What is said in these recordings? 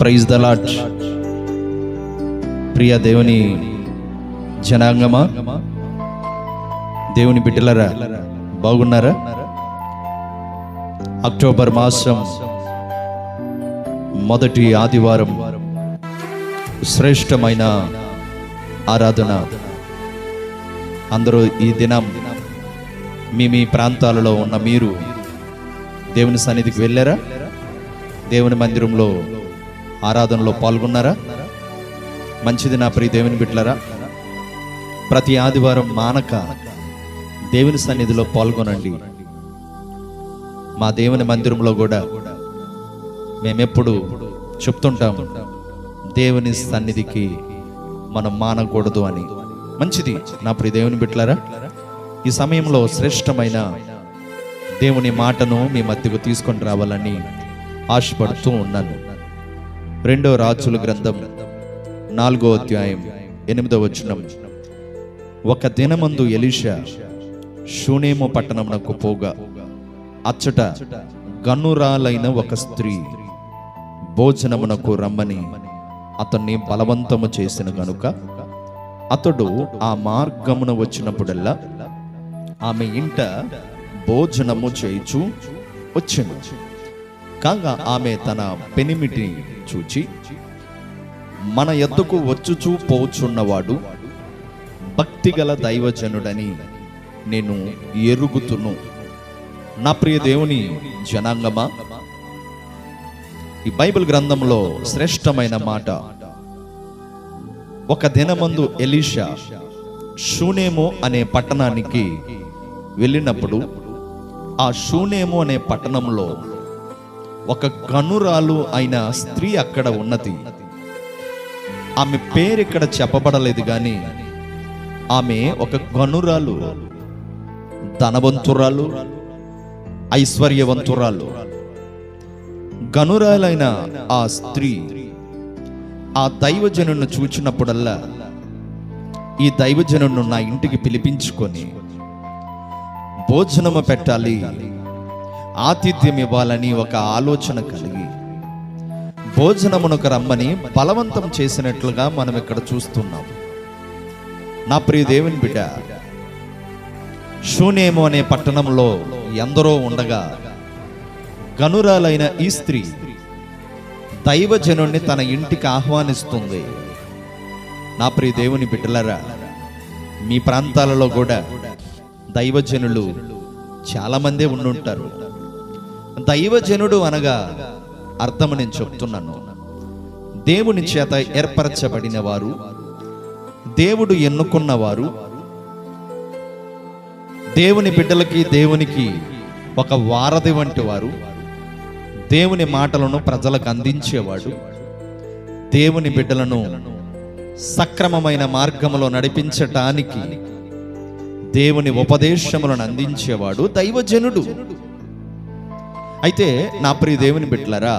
Praise the lot ప్రియ దేవుని జనాంగమా? దేవుని బిడ్డలరా బాగున్నారా? అక్టోబర్ మాసం మొదటి ఆదివారం శ్రేష్టమైన ఆరాధన. అందరూ ఈ దినం మీ మీ ప్రాంతాలలో ఉన్న మీరు దేవుని సన్నిధికి వెళ్ళారా? దేవుని మందిరంలో ఆరాధనలో పాల్గొన్నారా? మంచిది నా ప్రియ దేవుని బిడ్డలరా ప్రతి ఆదివారం మానక దేవుని సన్నిధిలో పాల్గొనండి. మా దేవుని మందిరంలో కూడా మేమెప్పుడు చెప్తుంటాం దేవుని సన్నిధికి మనం మానకూడదు అని. మంచిది నా ప్రియ దేవుని బిడ్డలారా ఈ సమయంలో శ్రేష్టమైన దేవుని మాటను మీ మధ్యకు తీసుకొని రావాలని ఆశపడుతూ ఉన్నాను. రెండో రాజుల గ్రంథం నాలుగో అధ్యాయం ఎనిమిదో వచనం. ఒక దినమందు ఎలీషా షూనేమో పట్టణమునకు పోగా అచ్చట గనురాలైన ఒక స్త్రీ భోజనమునకు రమ్మని అతన్ని బలవంతము చేసిన గనుక అతడు ఆ మార్గమున వచ్చినప్పుడల్లా ఆమె ఇంట భోజనము చేయుచు వచ్చింది కాగా ఆమె తన పెనిమిటిని చూచి మన ఎద్దుకు వచ్చుచూ పోచున్నవాడు భక్తిగల దైవజనుడని నేను ఎరుగుతును. నా ప్రియ దేవుని జనాంగమా ఈ బైబిల్ గ్రంథంలో శ్రేష్టమైన మాట. ఒక దినమందు ఎలీషా షూనేమో అనే పట్టణానికి వెళ్ళినప్పుడు ఆ షూనేమో అనే పట్టణంలో ఒక గనురాలు అయిన స్త్రీ అక్కడ ఉన్నది. ఆమె పేరు ఇక్కడ చెప్పబడలేదు కానీ ఆమె ఒక గనురాలు ధనవంతురాలు ఐశ్వర్యవంతురాలు. గనురాలైన ఆ స్త్రీ ఆ దైవజనును చూచినప్పుడల్లా ఈ దైవజనును నా ఇంటికి పిలిపించుకొని భోజనము పెట్టాలి. ఆతిథ్యం ఇవ్వాలని ఒక ఆలోచన కలిగి భోజనమునకు రమ్మని బలవంతం చేసినట్లుగా మనం ఇక్కడ చూస్తున్నాం. నా ప్రియ దేవుని బిడ్డ షూనేమో అనే పట్టణంలో ఎందరో ఉండగా గనురాలైన ఈ స్త్రీ దైవజనుణ్ణి తన ఇంటికి ఆహ్వానిస్తుంది. నా ప్రియ దేవుని బిడ్డలరా మీ ప్రాంతాలలో కూడా దైవజనులు చాలామందే ఉండుంటారు. దైవజనుడు అనగా అర్థం నేను చెప్తున్నాను. దేవుని చేత ఏర్పరచబడిన వారు దేవుడు ఎన్నుకున్నవారు దేవుని బిడ్డలకి దేవునికి ఒక వారధి వంటి వారు దేవుని మాటలను ప్రజలకు అందించేవాడు దేవుని బిడ్డలను సక్రమమైన మార్గములో నడిపించటానికి దేవుని ఉపదేశములను అందించేవాడు దైవజనుడు. అయితే నా ప్రియ దేవుని బిడ్డలరా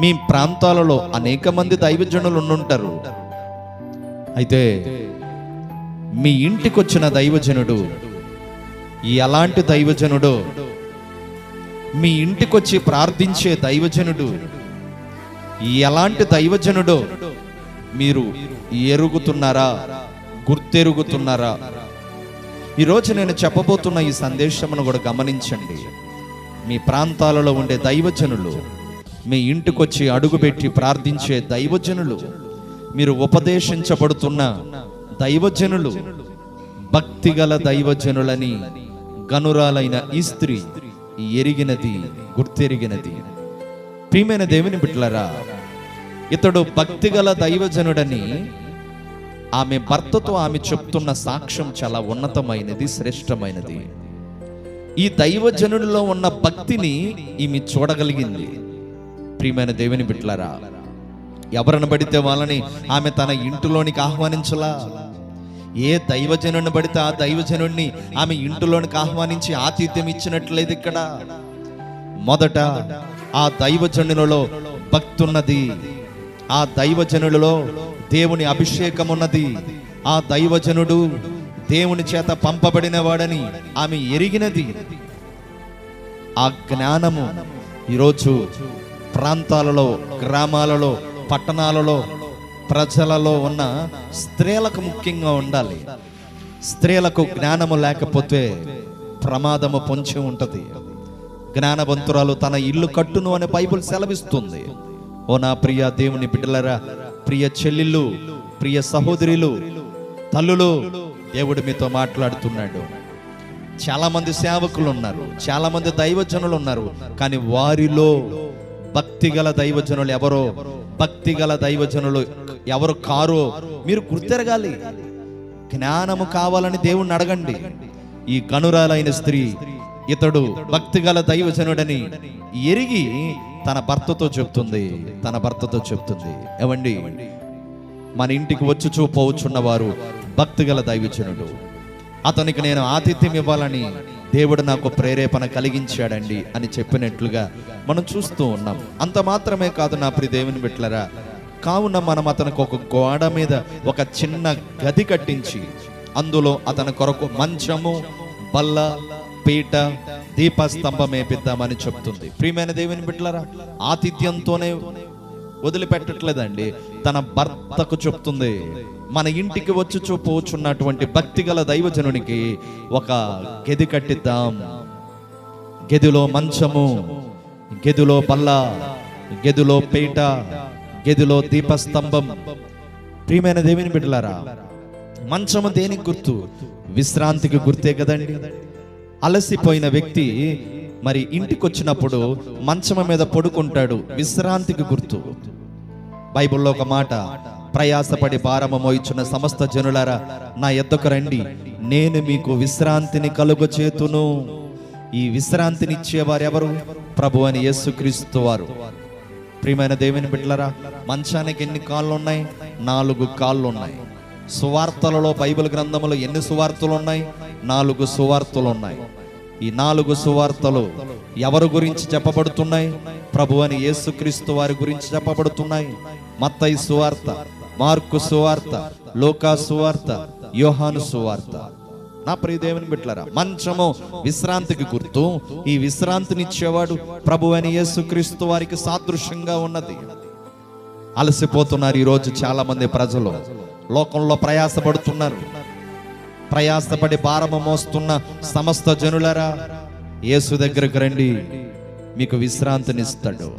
మీ ప్రాంతాలలో అనేక మంది దైవజనులు ఉండుంటారు. అయితే మీ ఇంటికి వచ్చిన దైవజనుడు ఎలాంటి దైవజనుడో మీ ఇంటికొచ్చి ప్రార్థించే దైవజనుడు ఎలాంటి దైవజనుడో మీరు ఎరుగుతున్నారా గుర్తెరుగుతున్నారా? ఈరోజు నేను చెప్పబోతున్న ఈ సందేశమును కూడా గమనించండి. మీ ప్రాంతాలలో ఉండే దైవజనులు మీ ఇంటికొచ్చి అడుగుపెట్టి ప్రార్థించే దైవజనులు మీరు ఉపదేశించబడుతున్న దైవజనులు భక్తిగల దైవజనులని గనురాలైన ఈ స్త్రీ ఎరిగినది గుర్తెరిగినది. ప్రియమైన దేవుని బిట్లరా ఇతడు భక్తిగల దైవజనుడని ఆమె భర్తతో ఆమె చెప్తున్న సాక్ష్యం చాలా ఉన్నతమైనది శ్రేష్టమైనది. ఈ దైవజనుడిలో ఉన్న భక్తిని ఈమె చూడగలిగింది. ప్రియమైన దేవుని బిట్లారా ఎవరిని పడితే వాళ్ళని ఆమె తన ఇంటిలోనికి ఆహ్వానించలా? ఏ దైవజనుడిని పడితే ఆ దైవజనుడిని ఆమె ఇంటిలోనికి ఆహ్వానించి ఆతిథ్యం ఇచ్చినట్లేదు ఇక్కడ? మొదట ఆ దైవజనులలో భక్తి ఉన్నది ఆ దైవజనులలో దేవుని అభిషేకం ఉన్నది ఆ దైవజనుడు దేవుని చేత పంపబడిన వాడని ఆమె ఎరిగినది. ఆ జ్ఞానము ఈరోజు ప్రాంతాలలో గ్రామాలలో పట్టణాలలో ప్రజలలో ఉన్న స్త్రీలకు ముఖ్యంగా ఉండాలి. స్త్రీలకు జ్ఞానము లేకపోతే ప్రమాదము పొంచి ఉంటుంది. జ్ఞానవంతురాలు తన ఇల్లు కట్టును అని బైబుల్ సెలవిస్తుంది. ఓ నా ప్రియ దేవుని బిడ్డలరా ప్రియ చెల్లెళ్ళు ప్రియ సహోదరులు తల్లులు దేవుడు మీతో మాట్లాడుతున్నాడు. చాలామంది సేవకులు ఉన్నారు చాలామంది దైవజనులు ఉన్నారు కానీ వారిలో భక్తి గల దైవజనులు ఎవరో భక్తి గల దైవజనులు ఎవరు కారో మీరు గుర్తెరగాలి. జ్ఞానము కావాలని దేవుణ్ణి అడగండి. ఈ కనురాలైన స్త్రీ ఇతడు భక్తి గల దైవజనుడని ఎరిగి తన భర్తతో చెప్తుంది తన భర్తతో చెప్తుంది. ఏమండి? మన ఇంటికి వచ్చి పోవచ్చున్న వారు భక్తి గల దైవజనుడు. అతనికి నేను ఆతిథ్యం ఇవ్వాలని దేవుడు నాకు ప్రేరేపణ కలిగించాడండి అని చెప్పినట్లుగా మనం చూస్తూ ఉన్నాం. అంత మాత్రమే కాదు నా ప్రి దేవుని బిట్లరా కావున మనం అతనికి ఒక గోడ మీద ఒక చిన్న గది కట్టించి అందులో అతని కొరకు మంచము బల్ల పీట దీపస్తంభం వేపిద్దామని చెప్తుంది. ప్రియమైన దేవుని బిడ్డలరా ఆతిథ్యంతోనే వదిలిపెట్టట్లేదండి. తన భర్తకు చెప్తుంది మన ఇంటికి వచ్చి చూపవచ్చున్నటువంటి భక్తి గల దైవజనునికి ఒక గది కట్టిద్దాం. గదిలో మంచము గదిలో పల్ల గదిలో పీట గదిలో దీపస్తంభం. ప్రియమైన దేవిని బిడ్డలారా మంచము దేనికి గుర్తు? విశ్రాంతికి గుర్తే కదండి. అలసిపోయిన వ్యక్తి మరి ఇంటికి వచ్చినప్పుడు మంచం మీద పడుకుంటాడు విశ్రాంతికి గుర్తు. బైబిల్లో ఒక మాట ప్రయాసపడి భారము మోయిచున్న సమస్త జనులారా నా ఎద్దకు రండి నేను మీకు విశ్రాంతిని కలుగు చేతును ఈ విశ్రాంతినిచ్చేవారు ఎవరు ప్రభు అని యేసుక్రీస్తు వారు. ప్రియమైన దేవుని బిడ్డలరా మంచానికి ఎన్ని కాళ్ళు ఉన్నాయి నాలుగు కాళ్ళు ఉన్నాయి సువార్తలలో బైబిల్ గ్రంథంలో ఎన్ని సువార్తలు ఉన్నాయి నాలుగు సువార్తలు ఉన్నాయి ఈ నాలుగు సువార్తలు ఎవరి గురించి చెప్పబడుతున్నాయి? ప్రభు అని యేసుక్రీస్తు వారి గురించి చెప్పబడుతున్నాయి. మత్తయి సువార్త మార్కు సువార్త లోకా సువార్త యోహాను సువార్త. నా ప్రియదేవుని బిట్లరా మంచము విశ్రాంతికి గుర్తు. ఈ విశ్రాంతినిచ్చేవాడు ప్రభు అని యేసుక్రీస్తు వారికి సాదృశ్యంగా ఉన్నది. అలసిపోతున్నారు ఈరోజు చాలా మంది ప్రజలు. లోకంలో ప్రయాసపడుతున్నారు. ప్రయాసపడి భారము మోస్తున్న సమస్త జనులరా యేసు దగ్గరకు రండి. మీకు విశ్రాంతినిస్తాడు.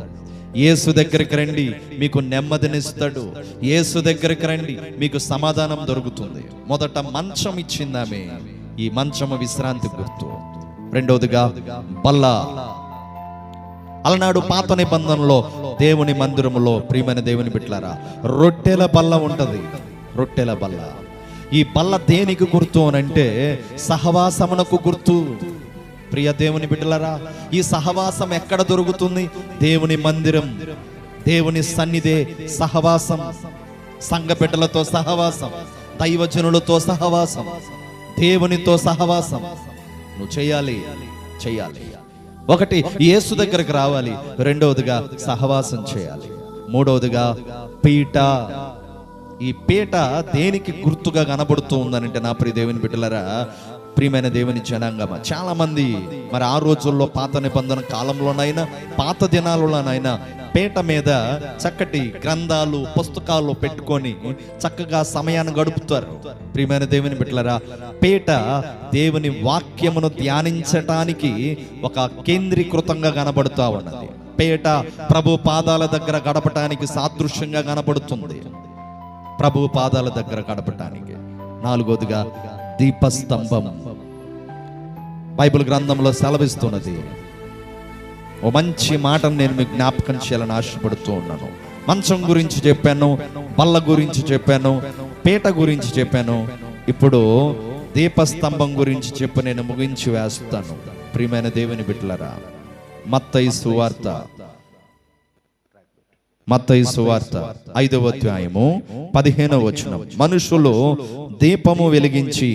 యేసు దగ్గరికి రండి మీకు నెమ్మదినిస్తాడు. యేసు దగ్గరికి రండి మీకు సమాధానం దొరుకుతుంది. మొదట మంచం ఇచ్చిందామే. ఈ మంచము విశ్రాంతి గుర్తు. రెండవదిగా బల్ల. అలనాడు పాత నిబంధనలో దేవుని మందిరములో ప్రియమైన దేవుని బిట్లారా రొట్టెల బల్ల ఉంటది. రొట్టెల బల్ల. ఈ బల్ల దేనికి గుర్తు అనంటే సహవాసమునకు గుర్తు. ప్రియ దేవుని బిడ్డలరా ఈ సహవాసం ఎక్కడ దొరుకుతుంది? దేవుని మందిరం దేవుని సన్నిధే సహవాసం. సంఘ బిడ్డలతో సహవాసం దైవజనులతో సహవాసం దేవునితో సహవాసం. నువ్వు చేయాలి చేయాలి. ఒకటి యేసు దగ్గరకు రావాలి. రెండవదిగా సహవాసం చేయాలి. మూడవదిగా పీట ఈ పీట దేనికి గుర్తుగా కనబడుతూ ఉందనంటే నా ప్రియ దేవుని బిడ్డలరా ప్రియమైన దేవుని జనాంగమ చాలా మంది మరి ఆ రోజుల్లో పాత నిబంధన కాలంలోనైనా పాత దినాలలోనైనా పేట మీద చక్కటి గ్రంథాలు పుస్తకాలు పెట్టుకొని చక్కగా సమయాన్ని గడుపుతారు. ప్రియమైన దేవుని బిడ్డలరా పేట దేవుని వాక్యమును ధ్యానించటానికి ఒక కేంద్రీకృతంగా కనబడుతూ ఉన్నది. పేట ప్రభు పాదాల దగ్గర గడపటానికి సాదృశ్యంగా కనబడుతుంది. ప్రభు పాదాల దగ్గర గడపటానికి నాలుగోదిగా దీపస్తంభం. బైబిల్ గ్రంథంలో సెలవిస్తున్నది ఓ మంచి మాటను నేను మీకు జ్ఞాపకం చేయాలని ఆశపడుతూ ఉన్నాను. మంచం గురించి చెప్పాను బల్ల గురించి చెప్పాను పీట గురించి చెప్పాను. ఇప్పుడు దీపస్తంభం గురించి చెప్పి నేను ముగించి వేస్తాను. ప్రియమైన దేవుని బిడ్డలరా మత్తయి సువార్త మత్తయి సువార్త ఐదవ అధ్యాయము పదిహేనవ వచనం. మనుషులు దీపము వెలిగించి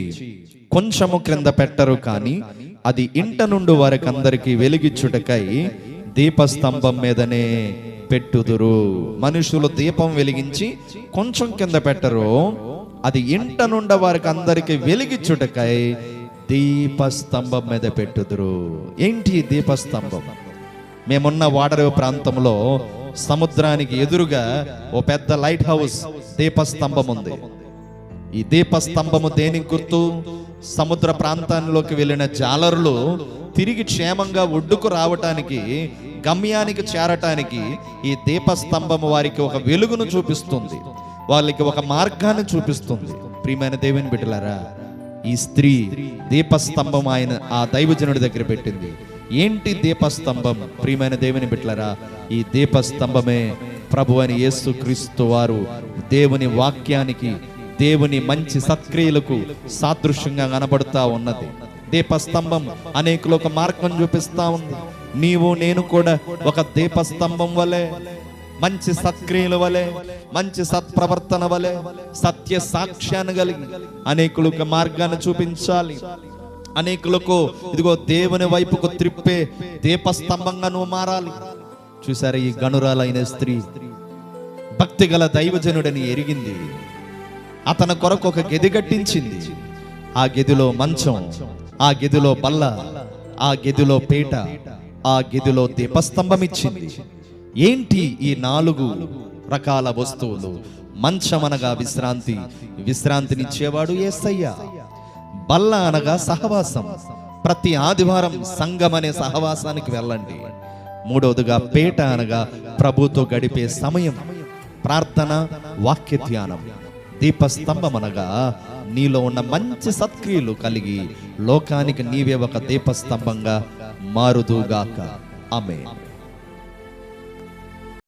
కొంచెము క్రింద పెట్టరు కానీ అది ఇంట నుండి వారికందరికి వెలిగించుటకై దీపస్తంభం మీదనే పెట్టుదురు. మనుషులు దీపం వెలిగించి కొంచెం కింద పెట్టరు అది ఇంట నుండి వారికి అందరికి వెలిగించుటకై దీపస్తంభం మీద పెట్టుదురు. ఏంటి దీపస్తంభం? మేమున్న వాడరేవు ప్రాంతంలో సముద్రానికి ఎదురుగా ఓ పెద్ద లైట్ హౌస్ దీపస్తంభం ఉంది ఈ దీపస్తంభము దేనికి గుర్తు? సముద్ర ప్రాంతాల్లోకి వెళ్ళిన జాలరులు తిరిగి క్షేమంగా ఒడ్డుకు రావటానికి గమ్యానికి చేరటానికి ఈ దీపస్తంభము వారికి ఒక వెలుగును చూపిస్తుంది. వాళ్ళకి ఒక మార్గాన్ని చూపిస్తుంది. ప్రియమైన దేవుని బిడ్డలారా ఈ స్త్రీ దీపస్తంభం ఆయన ఆ దైవజనుడి దగ్గర పెట్టింది. ఏంటి దీపస్తంభం? ప్రియమైన దేవుని బిట్లరా ఈ దీపస్తంభమే ప్రభు అని యేసు క్రీస్తు వారు దేవుని వాక్యానికి దేవుని మంచి సత్క్రియలకు సాదృశ్యంగా కనబడుతూ ఉన్నది. దీపస్తంభం అనేకులు ఒక మార్గం చూపిస్తా ఉంది. నీవు నేను కూడా ఒక దీపస్తంభం వలె మంచి సత్క్రియల వలె మంచి సత్ప్రవర్తన వలె సత్య సాక్ష్యాన్ని కలిగి అనేకులకు మార్గాన్ని చూపించాలి. అనేకులకు ఇదిగో దేవుని వైపుకు త్రిప్పే దీపస్తంభంగా నువ్వు మారాలి. చూసారా ఈ గనురాలైన స్త్రీ? భక్తి గల దైవజనుడని ఎరిగింది. అతని కొరకు ఒక గది కట్టించింది. ఆ గదిలో మంచం ఆ గదిలో బల్ల ఆ గదిలో పీట ఆ గదిలో దీపస్తంభం ఇచ్చింది ఏంటి ఈ నాలుగు రకాల వస్తువులు? మంచమనగా విశ్రాంతి విశ్రాంతినిచ్చేవాడు ఏసయ్యా. బల్ల అనగా సహవాసం. ప్రతి ఆదివారం సంఘం అనే సహవాసానికి వెళ్ళండి. మూడవదిగా పేట అనగా ప్రభుతో గడిపే సమయం. ప్రార్థన వాక్య ధ్యానం దీపస్తంభం అనగా నీలో ఉన్న మంచి సత్క్రియలు కలిగి లోకానికి నీవే ఒక దీపస్తంభంగా మారుదుగాక. ఆమె